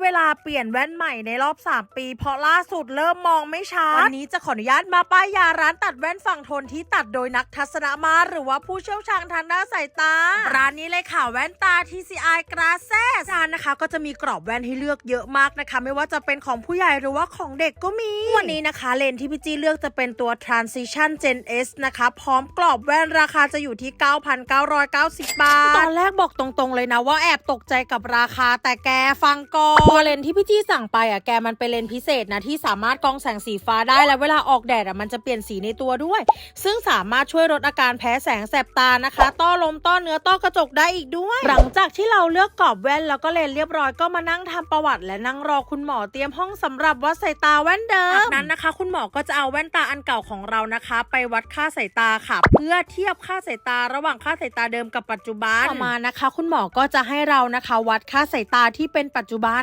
เวลาเปลี่ยนแว่นใหม่ในรอบ 3 ปี เพราะล่าสุดเริ่มมองไม่ชัด วันนี้จะขออนุญาตมาป้ายยาร้านตัดแว่นฝั่งทนที่ตัดโดยนักทัศนมาตรหรือว่าผู้เชี่ยวชาญทางด้านสายตา ร้านนี้เลยค่ะแว่นตา TCI g r a s s ร้านนะคะ ก็จะมีกรอบแว่นให้เลือกเยอะมากนะคะ ไม่ว่าจะเป็นของผู้ใหญ่หรือว่าของเด็กก็มี วันนี้นะคะเลนส์ที่พี่จี้เลือกจะเป็นตัว Transition Gen S นะคะพร้อมกรอบแว่นราคาจะอยู่ที่ 9,990 บาท ตอนแรกบอกตรงๆเลยนะว่าแอบตกใจกับราคาแต่แกฟังก่อนตัวเลนส์ที่พี่จี้สั่งไปอะแกมันเป็นเลนส์พิเศษนะที่สามารถกรองแสงสีฟ้าได้แล้วเวลาออกแดดอะมันจะเปลี่ยนสีในตัวด้วย ซึ่งสามารถช่วยลดอาการแพ้แสงแสบตานะคะ ต้อลมต้อเนื้อต้อกระจกได้อีกด้วย หลังจากที่เราเลือกกรอบแว่นแล้วก็เลนส์เรียบร้อยก็มานั่งทำประวัติ และนั่งรอคุณหมอเตรียมห้องสำหรับวัดสายตาแว่นเดิมจากนั้นนะคะ คุณหมอก็จะเอาแว่นตาอันเก่าของเรานะคะ ไปวัดค่าสายตาค่ะ เพื่อเทียบค่าสายตาระหว่างค่าสายตาเดิมกับปัจจุบันต่อมานะคะ คุณหมอก็จะให้เรานะคะ วัดค่าสายตาที่เป็นปัจจุบัน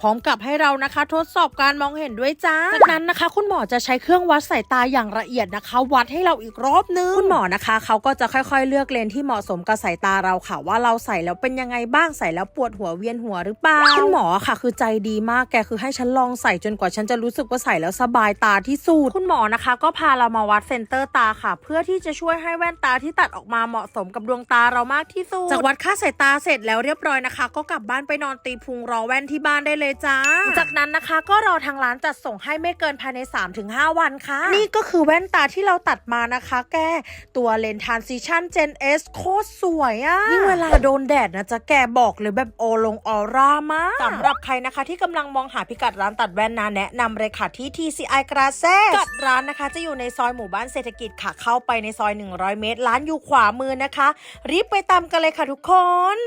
พร้อมกับให้เรานะคะ ทดสอบการมองเห็นด้วยจ้าจากนั้นนะคะ คุณหมอจะใช้เครื่องวัดสายตาอย่างละเอียดนะคะ วัดให้เราอีกรอบนึงคุณหมอนะคะเขาก็จะค่อยๆ เลือกเลนส์ที่เหมาะสมกับสายตาเราค่ะ ว่าเราใส่แล้วเป็นยังไงบ้างใส่แล้วปวดหัวเวียนหัวหรือเปล่าคุณหมอค่ะ คือใจดีมากแกคือให้ฉันลองใส่จนกว่าฉันจะรู้สึกว่าใส่แล้วสบายตาที่สุดคุณหมอนะคะ ก็พาเรามาวัดเซนเตอร์ตาค่ะ เพื่อที่จะช่วยให้แว่นตาที่ตัดออกมาเหมาะสมกับดวงตาเรามากที่สุดจากวัดค่าสายตาเสร็จแล้วเรียบร้อยนะคะ ก็กลับบ้านไปนอนตีพุงรอแว่นที่บ้านได้เลยจ้า จากนั้นนะคะก็รอทางร้านจัดส่งให้ไม่เกินภายใน 3-5 วันค่ะ นี่ก็คือแว่นตาที่เราตัดมานะคะ แกตัวเลนส์ Transition Gen S โคตรสวยอะยิ่งเวลาโดนแดดนะจะแกบอกเลยแบบโอลงออร่ามากสำหรับใครนะคะที่กำลังมองหาพิกัดร้านตัดแว่นนะแนะนำเลยค่ะที่ TCI g r a s s กัดร้านนะคะ จะอยู่ในซอยหมู่บ้านเศรษฐกิจค่ะ เข้าไปในซอย 100 เมตร ร้านอยู่ขวามือนะคะ รีบไปตามกันเลยค่ะทุกคน